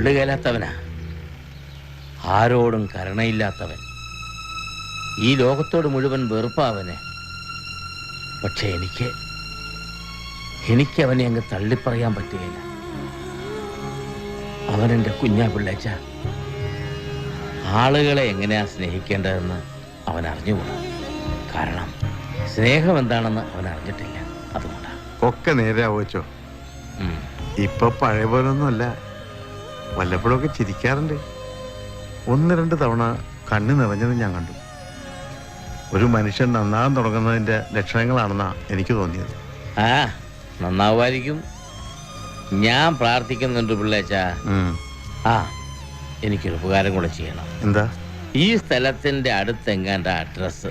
കൊള്ളുകേലാത്തവനാ ആരോടും കരുണയില്ലാത്തവൻ. ഈ ലോകത്തോട് മുഴുവൻ വെറുപ്പാവന്. പക്ഷെ എനിക്ക് എനിക്ക് അവനെ അങ്ങ് തള്ളിപ്പറയാൻ പറ്റുകയില്ല. അവൻ എന്റെ കുഞ്ഞാ പിള്ളേച്ച. ആളുകളെ എങ്ങനെയാ സ്നേഹിക്കേണ്ടതെന്ന് അവൻ അറിഞ്ഞുകൂടാ. കാരണം സ്നേഹം എന്താണെന്ന് അവൻ അറിഞ്ഞിട്ടില്ല. അതുകൊണ്ടാണ് ഒക്കെ നേരെ ആവോച്ചോ ഇപ്പൊ പഴയ പോലൊന്നുമല്ല വല്ലപ്പോഴൊക്കെ ചിരിക്കാറുണ്ട്. ഒന്ന് രണ്ട് തവണ കണ്ണ് നിറഞ്ഞത് ഞാൻ കണ്ടു. ഒരു മനുഷ്യൻ നന്നാകാൻ തുടങ്ങുന്നതിന്റെ ലക്ഷണങ്ങളാണെന്നാ എനിക്ക് തോന്നിയത്. ആ നന്നാവുമായിരിക്കും. ഞാൻ പ്രാർത്ഥിക്കുന്നുണ്ട് പിള്ളേച്ച. ഉം. ആ എനിക്കൊരു ഉപകാരം കൂടെ ചെയ്യണം. എന്താ? ഈ സ്ഥലത്തിന്റെ അടുത്തെങ്ങാണ്ട address?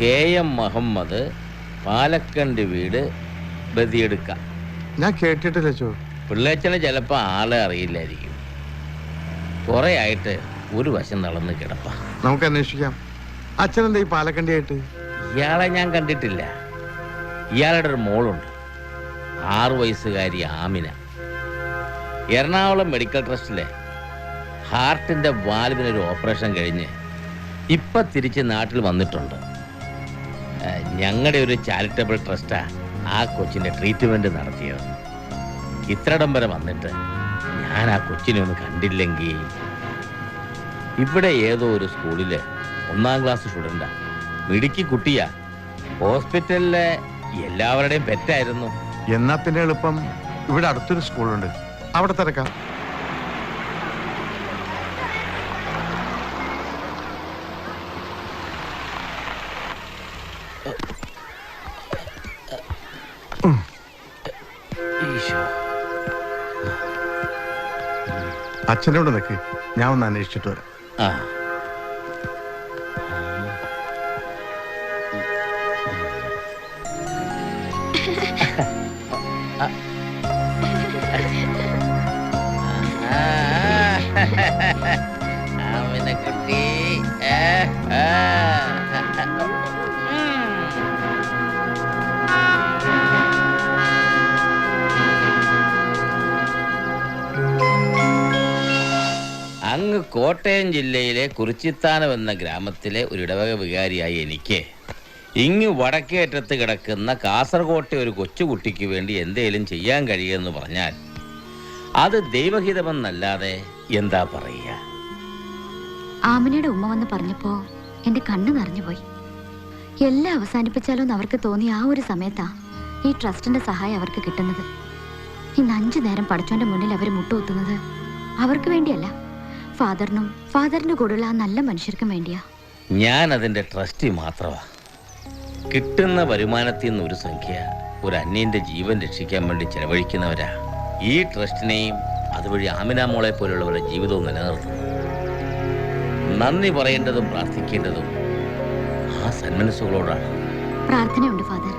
K M Muhammad Palakkandi വീട് ബദിയെടുക്ക. ഞാൻ കേട്ടിട്ടില്ല ചോ. പിള്ളേച്ചന് ചിലപ്പോൾ ആളെ അറിയില്ലായിരിക്കും. കുറെ ആയിട്ട് ഒരു വശം നടന്ന് കിടപ്പ. നമുക്ക് അന്വേഷിക്കാം. അച്ഛനെന്താ ഈ പാലക്കണ്ടിയായിട്ട്? ഇയാളെ ഞാൻ കണ്ടിട്ടില്ല. ഇയാളുടെ ഒരു മോളുണ്ട്. ആറു വയസ്സുകാരി ആമിന. എറണാകുളം മെഡിക്കൽ ട്രസ്റ്റിലെ ഹാർട്ടിന്റെ വാൽവിനൊരു ഓപ്പറേഷൻ കഴിഞ്ഞ് ഇപ്പൊ തിരിച്ച് നാട്ടിൽ വന്നിട്ടുണ്ട്. ഞങ്ങളുടെ ഒരു ചാരിറ്റബിൾ ട്രസ്റ്റാ. ആ കൊച്ചിന്റെ ട്രീറ്റ്മെന്റ് നടത്തിയോ? ഇത്രടം വരെ വന്നിട്ട് ഞാൻ ആ കൊച്ചിനെ ഒന്ന് കണ്ടില്ലെങ്കിൽ ഇവിടെ ഏതോ ഒരു സ്കൂളിൽ ഒന്നാം ക്ലാസ് സ്റ്റുഡന്റാ മിടുക്കി കുട്ടിയാ. ഹോസ്പിറ്റലിലെ എല്ലാവരുടെയും പെറ്റായിരുന്നു എന്നാ പിന്നെ എളുപ്പം? ഇവിടെ അടുത്തൊരു സ്കൂളുണ്ട്. അവിടെ തിരക്കാം. അച്ഛനോട് നിൽക്ക് ഞാൻ ഒന്ന് അന്വേഷിച്ചിട്ട് വരാം ആ കുട്ടി അങ്ങ് കോട്ടയം ജില്ലയിലെ കുറിച്ചിത്താനം എന്ന ഗ്രാമത്തിലെ ഒരു ഇടവക വികാരിയായി എനിക്ക്. ഇങ്ങ് വടക്കേറ്റത്ത് കിടക്കുന്ന കാസർകോട്ടെ ഒരു കൊച്ചുകുട്ടിക്ക് വേണ്ടി എന്തേലും ചെയ്യാൻ കഴിയുമെന്ന് പറഞ്ഞാൽ അത് ദൈവഹിതമെന്നല്ലാതെ എന്താ പറയുക? ആമിനയുടെ ഉമ്മ വന്ന് പറഞ്ഞപ്പോ എന്റെ കണ്ണ് നിറഞ്ഞുപോയി. എല്ലാം അവസാനിപ്പിച്ചാലോ എന്ന് അവർക്ക് തോന്നി ആ ഒരു സമയത്താ ഈ ട്രസ്റ്റിന്റെ സഹായം അവർക്ക് കിട്ടുന്നത്. ഇന്ന് അഞ്ചു നേരം പഠിച്ചോന്റെ മുന്നിൽ അവർ മുട്ടുകുത്തുന്നത് അവർക്ക് വേണ്ടിയല്ല. ഫാദറിനും ഫാദറിന്റെ കൂടെയുള്ള ആ നല്ല മനുഷ്യർക്കും വേണ്ടിയാ. ഞാൻ അതിന്റെ ട്രസ്റ്റി മാത്രമാ കിട്ടുന്ന വരുമാനത്തിൽ നിന്ന് ഒരു സംഖ്യ ഒരു അന്യന്റെ ജീവൻ രക്ഷിക്കാൻ വേണ്ടി ചെലവഴിക്കുന്നവരാ. ഈ ട്രസ്റ്റിനെയും അതുവഴി ആമിന മോളെ പോലുള്ളവരുടെ ജീവിതവും നിലനിർത്തുന്നു നന്ദി പറയേണ്ടതും പ്രാർത്ഥിക്കേണ്ടതും ആ സന്മനസ്സുകളോടാണ്. പ്രാർത്ഥനയുണ്ട് ഫാദർ.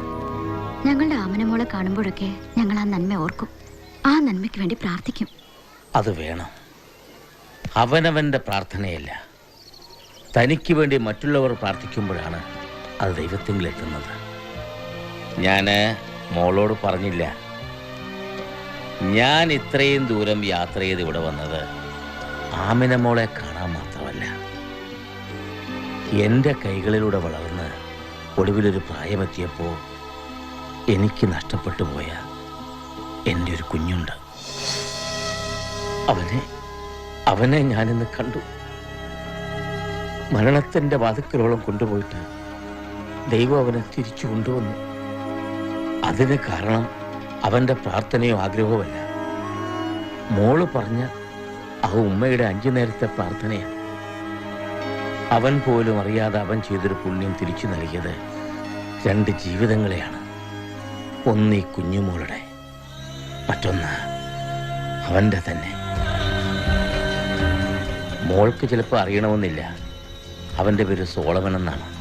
ഞങ്ങളുടെ ആമനമോളെ കാണുമ്പോഴൊക്കെ ഞങ്ങൾ ആ നന്മ ഓർക്കും. ആ നന്മയ്ക്ക് വേണ്ടി പ്രാർത്ഥിക്കും. അത് വേണം. അവനവന്റെ പ്രാർത്ഥനയല്ല. തനിക്ക് വേണ്ടി മറ്റുള്ളവർ പ്രാർത്ഥിക്കുമ്പോഴാണ് അത് ദൈവത്തിലെത്തുന്നത് ഞാൻ മോളോട് പറഞ്ഞില്ല. ഞാൻ ഇത്രയും ദൂരം യാത്ര ചെയ്ത് ഇവിടെ വന്നത് ആമിന മോളെ കാണാൻ മാത്രമല്ല. എന്റെ കൈകളിലൂടെ വളർന്ന് ഒടുവിലൊരു പ്രായമെത്തിയപ്പോൾ എനിക്ക് നഷ്ടപ്പെട്ടു പോയ എന്റെ ഒരു കുഞ്ഞുണ്ട്. അവനെ അവനെ ഞാനിന്ന് കണ്ടു. മരണത്തിന്റെ വാതിക്കലോളം കൊണ്ടുപോയിട്ട് ദൈവം അവനെ തിരിച്ചു കൊണ്ടുവന്നു. അതിന് കാരണം അവന്റെ പ്രാർത്ഥനയോ ആഗ്രഹവുമല്ല മോൾ പറഞ്ഞ ആ ഉമ്മയുടെ അഞ്ചു നേരത്തെ പ്രാർത്ഥനയാണ്. അവൻ പോലും അറിയാതെ അവൻ ചെയ്തൊരു പുണ്യം തിരിച്ചു നൽകിയത് രണ്ട് ജീവിതങ്ങളെയാണ്. ഒന്ന് ഈ കുഞ്ഞുമോളുടെ മറ്റൊന്ന് അവന്റെ തന്നെ. മോൾക്ക് ചിലപ്പോൾ അറിയണമെന്നില്ല. അവന്റെ പേര് സോളമൻ എന്നാണ്.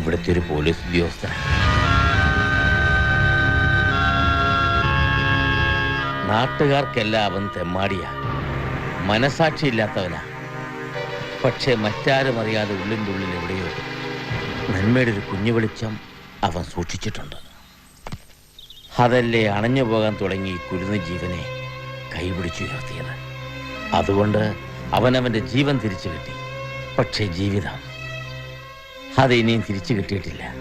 ഇവിടുത്തെ ഒരു പോലീസ് ഉദ്യോഗസ്ഥനാണ് നാട്ടുകാർക്കെല്ലാം അവൻ തെമ്മാടിയാ. മനസാക്ഷിയില്ലാത്തവനാ. പക്ഷേ മറ്റാരും അറിയാതെ ഉള്ളിന്റെ ഉള്ളിൽ എവിടെയോ നന്മയുടെ ഒരു കുഞ്ഞു വെളിച്ചം അവൻ സൂക്ഷിച്ചിട്ടുണ്ട്. അതല്ലേ അണഞ്ഞു പോകാൻ തുടങ്ങി കുരുന്ന ജീവനെ കൈപിടിച്ചുയർത്തിയത്. അതുകൊണ്ട് അവനവന്റെ ജീവൻ തിരിച്ചു കിട്ടി. പക്ഷേ ജീവിതം അത് ഇനിയും തിരിച്ചു കിട്ടിയിട്ടില്ല.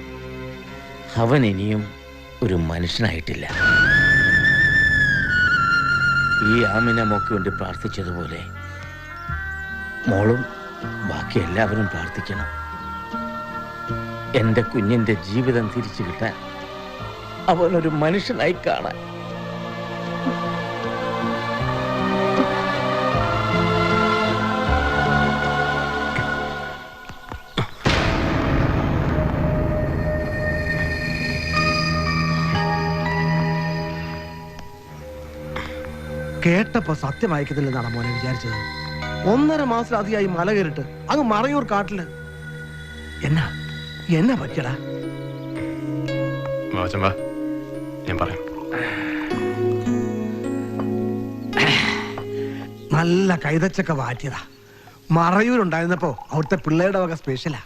അവൻ ഇനിയും ഒരു മനുഷ്യനായിട്ടില്ല. ഈ ആമിന മോക്ക് വേണ്ടി പ്രാർത്ഥിച്ചതുപോലെ മോളും ബാക്കി എല്ലാവരും പ്രാർത്ഥിക്കണം. എന്റെ കുഞ്ഞിന്റെ ജീവിതം തിരിച്ചു കിട്ടാൻ അവനൊരു മനുഷ്യനായി കാണാൻ. കേട്ടപ്പോ സത്യമായിക്കത്തില്ലെന്നാണ് മോനെ വിചാരിച്ചത്. ഒന്നര മാസത്തിലധികമായി മല കയറിട്ട് അങ്ങ് മറയൂർ കാട്ടിൽ. എന്നാ? എന്നാ പറ്റിയടാ? വാ. ഞാൻ പറയാം. നല്ല കൈതച്ചൊക്കെ വാറ്റിയതാ. മറയൂരുണ്ടായിരുന്നപ്പോ അവിടുത്തെ പിള്ളേരുടെ വക സ്പെഷ്യലാ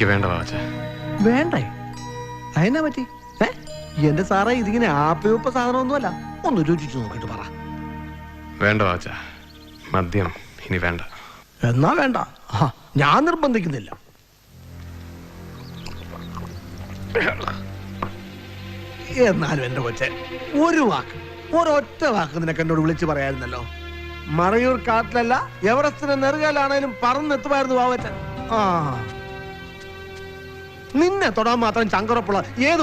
എനിക്ക് വേണ്ട വാച്ച വേണ്ടേ? അതിനാ പറ്റി? ഏ? എന്റെ സാറേ ഇതിങ്ങനെ ആപ്പയൂപ്പ സാധനമൊന്നുമല്ല. ഒന്ന് രുചിച്ചു നോക്കിട്ട് പറ. വേണ്ട വാച്ച മദ്യം ഇനി വേണ്ട. എന്നാ വേണ്ട. ആ, ഞാൻ നിർബന്ധിക്കുന്നില്ല. എന്നാലും എന്റെ കൊച്ചെ ഒരു വാക്ക് ഒരൊറ്റ വാക്ക് നിനക്ക് എന്നോട് വിളിച്ചു പറയായിരുന്നല്ലോ. മറയൂർ കാട്ടിലല്ല എവറസ്റ്റിന്റെ നെറുകയിലാണേലും പറന്നെത്തുമായിരുന്നു വാവച്ചൻ. ആ. നിന്നെ തൊടാൻ മാത്രം ചങ്കറപ്പുള്ള ഏത്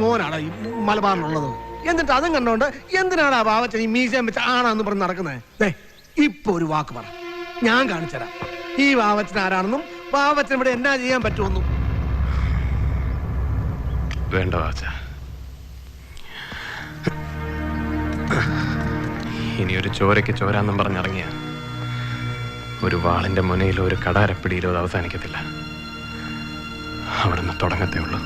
മോനാണ് ഈ മലബാറിനുള്ളത് എന്നിട്ട് അതും കണ്ടോണ്ട് എന്തിനാണ് ആ വാവച്ചൻ ഈ മീശം വെച്ച് ആണാന്ന് പറഞ്ഞ് നടക്കുന്നത് ഇപ്പൊ ഒരു വാക്ക് പറ. ഞാൻ കാണിച്ചുതരാം ഈ വാവച്ചൻ ആരാണെന്നും വാവച്ചൻ ഇവിടെ എന്നാ ചെയ്യാൻ പറ്റുമെന്നും. വേണ്ട വാച്ച. ഇനി ഒരു ചോരയ്ക്ക് ചോരാന്നും പറഞ്ഞിറങ്ങിയ ഒരു വാളിന്റെ മുനയിലോ ഒരു കടാരപ്പിടിയിലോ അത് അവസാനിക്കത്തില്ല. അവിടുന്ന് തുടങ്ങത്തേ ഉള്ളൂ.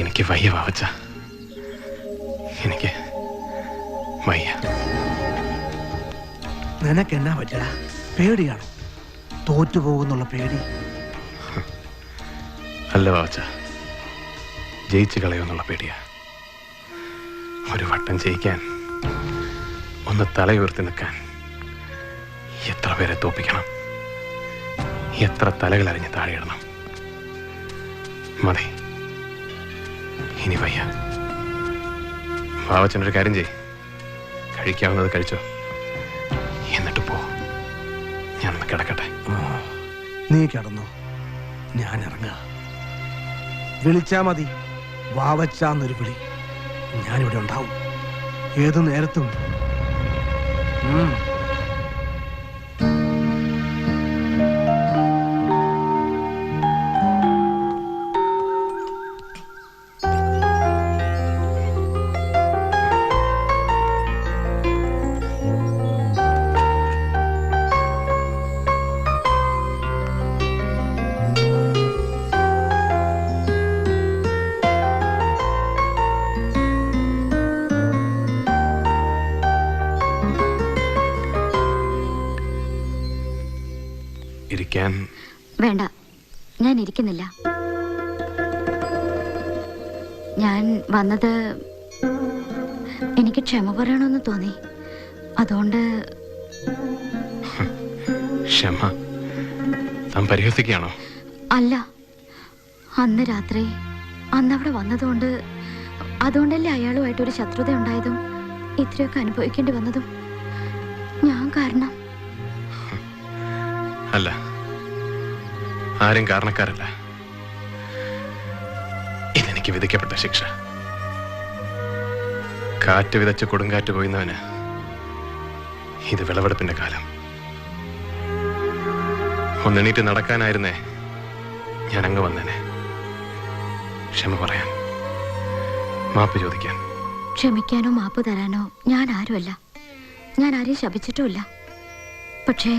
എനിക്ക് വയ്യ വാവച്ച. എനിക്ക് വയ്യ. നിനക്ക് എന്നാ പറ്റടാ പേടിയാണോ? തോറ്റു പോകുന്നുള്ള പേടി. അല്ല വാവച്ച. ജയിച്ചു കളയുമെന്നുള്ള പേടിയാ. ഒരു വട്ടം ജയിക്കാൻ ഒന്ന് തലയുയർത്തി നിൽക്കാൻ എത്ര പേരെ തോപ്പിക്കണം? എത്ര തലകൾ അറിഞ്ഞ് താഴെയിടണം മതി. ഇനി വയ്യ. ഭാവച്ചനൊരു കാര്യം ചെയ് കഴിക്കാവുന്നത് കഴിച്ചോ. എന്നിട്ട് പോ. ഞാനൊന്ന് കിടക്കട്ടെ. നീ കിടന്നു. ഞാൻ ഇറങ്ങാ. വിളിച്ചാ മതി. വാവച്ചാന്നൊരു വിളി. ഞാനിവിടെ ഉണ്ടാവും. ഏതു നേരത്തും. ഇരിക്കുന്നില്ല ഞാൻ വന്നത് എനിക്ക് ക്ഷമ പറയണമെന്ന് തോന്നി. അതുകൊണ്ട് ക്ഷമ? താൻ പരിഹസിക്കുകയാണോ? അല്ല. അന്ന് രാത്രി അന്ന് അവിടെ വന്നതുകൊണ്ട് അതുകൊണ്ടല്ലേ അയാളുമായിട്ട് ഒരു ശത്രുത ഉണ്ടായതും ഇത്രയൊക്കെ അനുഭവിക്കേണ്ടി വന്നതും. ഞാൻ കാരണം. അല്ല. ആരും കാരണക്കാരല്ല. ഇതെനിക്ക് വിധിക്കപ്പെട്ട ശിക്ഷ. കാറ്റ് വിതച്ച് കൊടുങ്കാറ്റ് പോയിന്നവന് ഇത് വിളവെടുപ്പിന്റെ കാലം. ഒന്നെണീറ്റ് നടക്കാനായിരുന്നേ ഞാൻ അങ്ങ് വന്നേനെ. ക്ഷമ പറയാൻ മാപ്പ് ചോദിക്കാൻ. ക്ഷമിക്കാനോ മാപ്പ് തരാനോ ഞാൻ ആരുമല്ല. ഞാൻ ആരെയും ശപിച്ചിട്ടുമില്ല. പക്ഷേ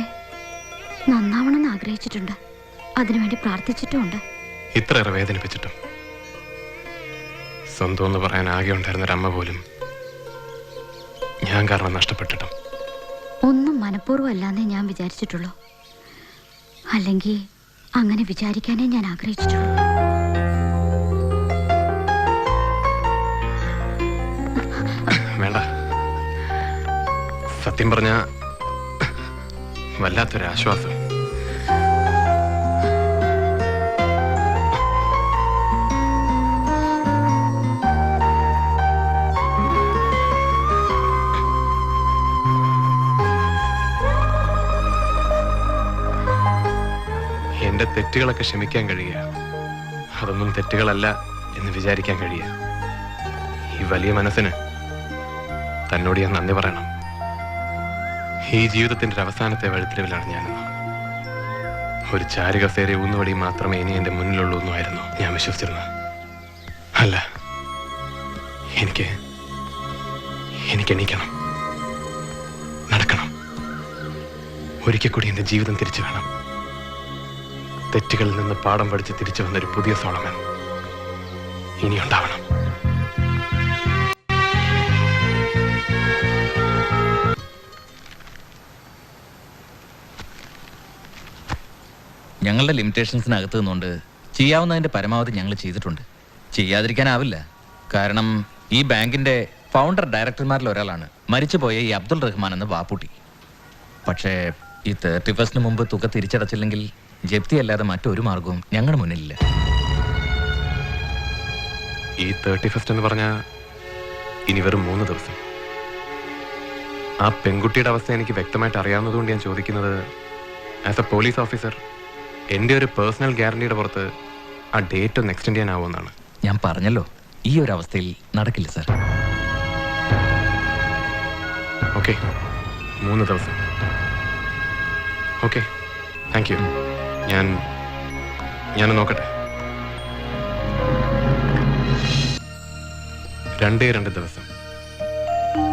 നന്നാവണമെന്ന് ആഗ്രഹിച്ചിട്ടുണ്ട്. അതിനുവേണ്ടി പ്രാർത്ഥിച്ചിട്ടുമുണ്ട്. ഇത്രയേറെ വേദനിപ്പിച്ചിട്ടും. സ്വന്തം എന്ന് പറയാൻ ആകെ ഉണ്ടായിരുന്ന ഒരമ്മ പോലും ഞാൻ കാരണം നഷ്ടപ്പെട്ടിട്ടും. ഒന്നും മനഃപൂർവം അല്ലാന്നേ ഞാൻ വിചാരിച്ചിട്ടുള്ളൂ. അല്ലെങ്കിൽ അങ്ങനെ വിചാരിക്കാനേ ഞാൻ ആഗ്രഹിച്ചിട്ടുള്ളൂ. വേണ്ട. സത്യം പറഞ്ഞ വല്ലാത്തൊരാശ്വാസം. എന്റെ തെറ്റുകളൊക്കെ ക്ഷമിക്കാൻ കഴിയുക. അതൊന്നും തെറ്റുകളല്ല എന്ന് വിചാരിക്കാൻ കഴിയുക. ഈ വലിയ മനസ്സിന് തന്നോട് ഞാൻ നന്ദി പറയണം. ഈ ജീവിതത്തിന്റെ ഒരു അവസാനത്തെ വഴിത്തിരിവിലാണ് ഞാനെന്ന്. ഒരു ചാരികസേരെ ഊന്നുവടി മാത്രമേ ഇനി എന്റെ മുന്നിലുള്ളൂ എന്നുമായിരുന്നു ഞാൻ വിശ്വസിച്ചിരുന്നത്. അല്ല എനിക്ക് എനിക്ക് എണീക്കണം. നടക്കണം. ഒരിക്കൽ കൂടി എന്റെ ജീവിതം തിരിച്ചു വേണം തെറ്റുകളിൽ നിന്ന് പാഠം പഠിച്ച് തിരിച്ചു വന്നൊരു പുതിയ സോളമൻ ഇനിയുണ്ടാവണം ഞങ്ങളുടെ ലിമിറ്റേഷൻസിനകത്ത് നിന്നുകൊണ്ട് ചെയ്യാവുന്നതിന്റെ പരമാവധി ഞങ്ങൾ ചെയ്തിട്ടുണ്ട്. ചെയ്യാതിരിക്കാനാവില്ല. കാരണം ഈ ബാങ്കിന്റെ ഫൗണ്ടർ ഡയറക്ടർമാരിൽ ഒരാളാണ്. മരിച്ചുപോയ ഈ അബ്ദുൾ റഹ്മാൻ എന്ന വാപ്പുട്ടി. പക്ഷേ ഈ തേർട്ടി ഫസ്റ്റിന് മുമ്പ് തുക തിരിച്ചടച്ചില്ലെങ്കിൽ ജപ്തി അല്ലാതെ മറ്റൊരു മാർഗവും ഞങ്ങളുടെ മുന്നിലില്ല. ഈ തേർട്ടി ഫസ്റ്റ് എന്ന് പറഞ്ഞാൽ ഇനി വെറും മൂന്ന് ദിവസം. ആ പെൺകുട്ടിയുടെ അവസ്ഥ എനിക്ക് വ്യക്തമായിട്ട് അറിയാവുന്നതുകൊണ്ട് ഞാൻ ചോദിക്കുന്നത് ആസ് എ പോലീസ് ഓഫീസർ എന്റെ ഒരു പേഴ്സണൽ ഗ്യാരണ്ടിയുടെ പുറത്ത് ആ ഡേറ്റ് ഒന്ന് എക്സ്റ്റെൻഡ് ചെയ്യാനാവുമെന്നാണ് ഞാൻ പറഞ്ഞല്ലോ ഈ ഒരു അവസ്ഥയിൽ നടക്കില്ല സാർ ഓക്കെ മൂന്ന് ദിവസം. ഓക്കെ താങ്ക് യു ഞാൻ ഞാൻ നോക്കട്ടെ? രണ്ടേ രണ്ട് ദിവസം.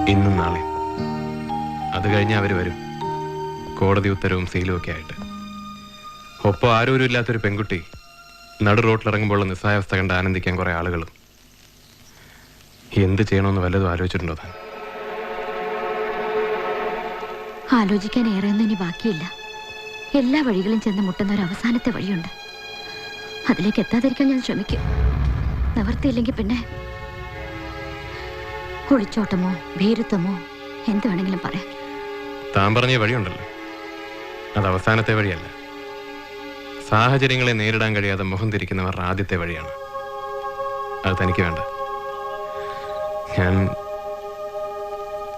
ഇന്നും നാളെ അത് കഴിഞ്ഞ് അവർ വരും. കോടതി ഉത്തരവും സീലും ഒക്കെ ആയിട്ട്. ഒപ്പം ആരോരും ഇല്ലാത്തൊരു പെൺകുട്ടി നടു റോട്ടിലിറങ്ങുമ്പോൾ നിസ്സായാവസ്ഥ കണ്ട് ആനന്ദിക്കാൻ കുറേ ആളുകളും. എന്ത് ചെയ്യണമെന്ന് വല്ലതും ആലോചിച്ചിട്ടുണ്ടോ താൻ? ആലോചിക്കാൻ ഒന്നും ഇനി ബാക്കിയില്ല. എല്ലാ വഴികളും ചെന്ന് മുട്ടുന്ന ഒരു അവസാനത്തെ വഴിയുണ്ട്. അതിലേക്ക് എത്താതിരിക്കാൻ ഞാൻ ശ്രമിക്കും. നിവർത്തിയില്ലെങ്കിൽ പിന്നെ ഒളിച്ചോട്ടമോ ഭീരുത്വമോ എന്ത് വേണമെങ്കിലും പറയാം. താൻ പറഞ്ഞ വഴിയുണ്ടല്ലോ. അത് അവസാനത്തെ വഴിയല്ല. സാഹചര്യങ്ങളെ നേരിടാൻ കഴിയാതെ മുഖം തിരിക്കുന്നവർ ആദ്യത്തെ വഴിയാണ്. അത് തനിക്ക് വേണ്ട. ഞാൻ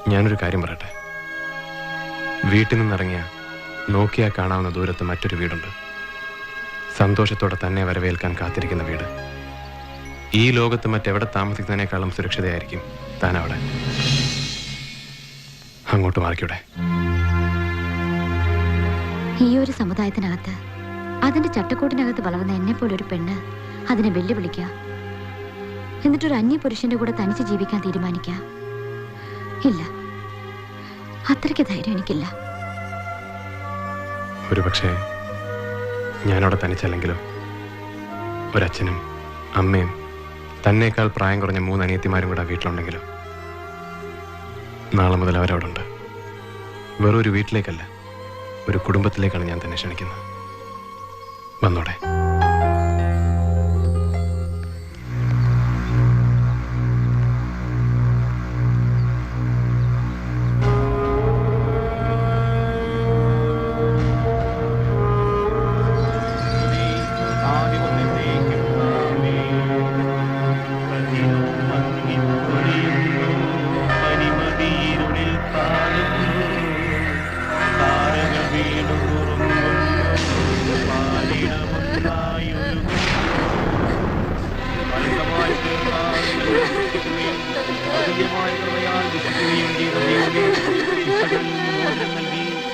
ഞാനൊരു കാര്യം പറയട്ടെ. വീട്ടിൽ നിന്നിറങ്ങിയ നോക്കിയാൽ കാണാവുന്ന ദൂരത്ത് മറ്റൊരു വീടുണ്ട്. സന്തോഷത്തോടെ തന്നെ വരവേൽക്കാൻ കാത്തിരിക്കുന്ന വീട്. ഈ ലോകത്ത് മറ്റെവിടെ താമസിക്കുന്നതിനേക്കാളും സുരക്ഷിതയായിരിക്കും താൻ അവിടെ. അങ്ങോട്ട് മാറിക്കൂടെ? ഈ ഒരു സമുദായത്തിനകത്ത് അതിന്റെ ചട്ടക്കൂട്ടിനകത്ത് വളർന്ന എന്നെ പോലെ ഒരു പെണ്ണ് അതിനെ വെല്ലുവിളിക്കുക എന്നിട്ടൊരു അന്യ പുരുഷന്റെ കൂടെ തനിച്ച് ജീവിക്കാൻ തീരുമാനിക്കുക ഇല്ല. അത്രയ്ക്ക് ധൈര്യം എനിക്കില്ല. ഒരു പക്ഷേ ഞാനവിടെ തനിച്ചല്ലെങ്കിലോ? ഒരച്ഛനും അമ്മയും തന്നേക്കാൾ പ്രായം കുറഞ്ഞ മൂന്ന് അനിയത്തിമാരും കൂടെ വീട്ടിലുണ്ടെങ്കിലോ? നാളെ മുതൽ അവരവിടെ ഉണ്ട് വെറൊരു വീട്ടിലേക്കല്ല ഒരു കുടുംബത്തിലേക്കാണ് ഞാൻ തന്നെ ക്ഷണിക്കുന്നത്. വന്നോടെ.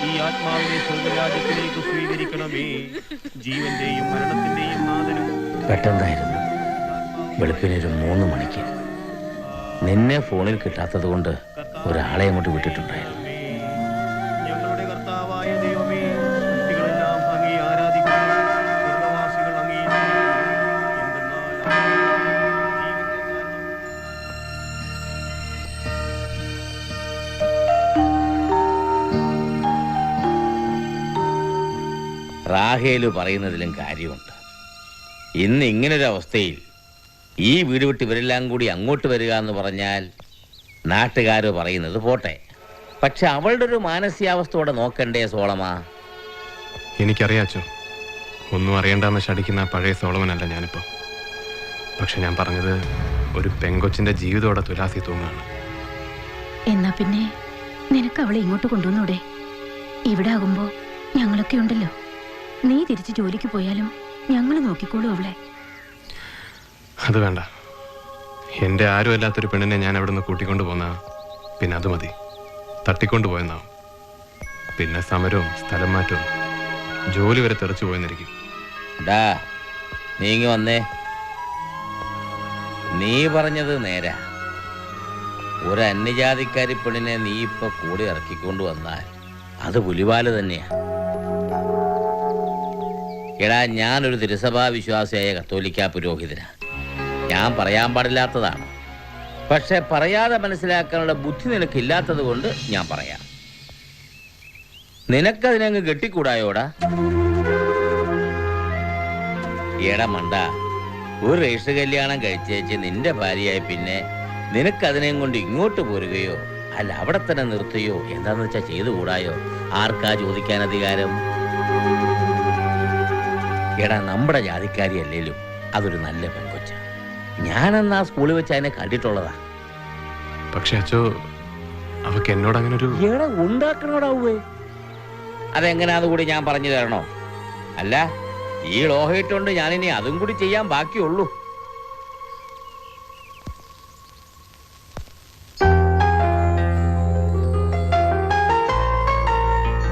ഈ ആത്മാവിനെ സ്വർഗരാജ്യത്തിലേക്ക് സ്വീകരിക്കണമേ ജീവന്റെയും മരണത്തിന്റെയും വെളുപ്പിനൊരു മൂന്ന് മണിക്ക്. നിന്നെ ഫോണിൽ കിട്ടാത്തത് കൊണ്ട് ഒരാളെ അങ്ങോട്ട് വിട്ടിട്ടുണ്ടായിരുന്നു. റാഹേൽ പറയുന്നതിലും കാര്യമുണ്ട്. ഇന്ന് ഇങ്ങനൊരവസ്ഥയിൽ ഈ വീട് വിട്ട് ഇവരെല്ലാം കൂടി അങ്ങോട്ട് വരിക എന്ന് പറഞ്ഞാൽ നാട്ടുകാർ പറയുന്നത് പോട്ടെ. പക്ഷെ അവളുടെ ഒരു മാനസികാവസ്ഥയോടെ നോക്കണ്ടേ സോളമാ? എനിക്കറിയാച്ചോ. ഒന്നും അറിയണ്ടെന്ന് ശടിക്കുന്ന പഴയ സോളമനല്ല ഞാനിപ്പോൾ പക്ഷെ ഞാൻ പറഞ്ഞത് ഒരു പെങ്കൊച്ചിന്റെ ജീവിതത്തോടെ തുലാസി തൂങ്ങാണ് എന്നാ പിന്നെ നിനക്ക് അവളെ ഇങ്ങോട്ട് കൊണ്ടുവന്നൂടെ? ഇവിടെ ആകുമ്പോ ഞങ്ങളൊക്കെ ഉണ്ടല്ലോ. നീ തിരിച്ച് ജോലിക്ക് പോയാലും ഞങ്ങൾ നോക്കിക്കോളൂ അവളെ. അത് വേണ്ട. എന്റെ ആരും അല്ലാത്തൊരു പെണ്ണിനെ ഞാൻ അവിടെ നിന്ന് കൂട്ടിക്കൊണ്ട് പോന്ന പിന്നെ അത് മതി. തട്ടിക്കൊണ്ട് പോയെന്നാവും പിന്നെ സമരവും സ്ഥലം മാറ്റവും ജോലി വരെ തെറിച്ചു പോയെന്നിരിക്കും. ഡാ നീങ്ങി വന്നേ. നീ പറഞ്ഞത് നേരാ. ഒരു അന്യജാതിക്കാരി പെണ്ണിനെ നീ ഇപ്പൊ കൂടെ ഇറക്കിക്കൊണ്ടു വന്നാൽ അത് പുലിവാൽ തന്നെയാ. എടാ ഞാനൊരു തിരുസഭാ വിശ്വാസിയായ കത്തോലിക്ക പുരോഹിതനാ. ഞാൻ പറയാൻ പാടില്ലാത്തതാണ്. പക്ഷെ പറയാതെ മനസ്സിലാക്കാനുള്ള ബുദ്ധി നിനക്കില്ലാത്തത് കൊണ്ട് ഞാൻ പറയാം. നിനക്കതിനങ്ങ് കെട്ടിക്കൂടായോടാ? എടാ മണ്ട. ഒരു രജിസ്റ്റർ കല്യാണം കഴിച്ചേച്ച് നിന്റെ ഭാര്യയായി പിന്നെ നിനക്കതിനെയും കൊണ്ട് ഇങ്ങോട്ട് പോരുകയോ അല്ല അവിടെ തന്നെ നിർത്തുകയോ എന്താന്ന് വെച്ചാൽ ചെയ്തുകൂടായോ? ആർക്കാ ചോദിക്കാൻ അധികാരം? എടാ നമ്മുടെ ജാതിക്കാരി അല്ലേലും അതൊരു നല്ല പെൺകൊച്ച. ഞാനെന്നാ സ്കൂളിൽ വെച്ച് അതിനെ കണ്ടിട്ടുള്ളതാ. പക്ഷെ അച്ചോ അവക്ക് എന്നോട് അങ്ങനെ ഒരു എടാ ഉണ്ടാക്കണോടാവേ? അതെങ്ങനെയാന്ന് കൂടി ഞാൻ പറഞ്ഞു തരണോ? അല്ല ഈ ലോഹയിട്ടുകൊണ്ട് ഞാനിനി അതും കൂടി ചെയ്യാൻ ബാക്കിയുള്ളൂ.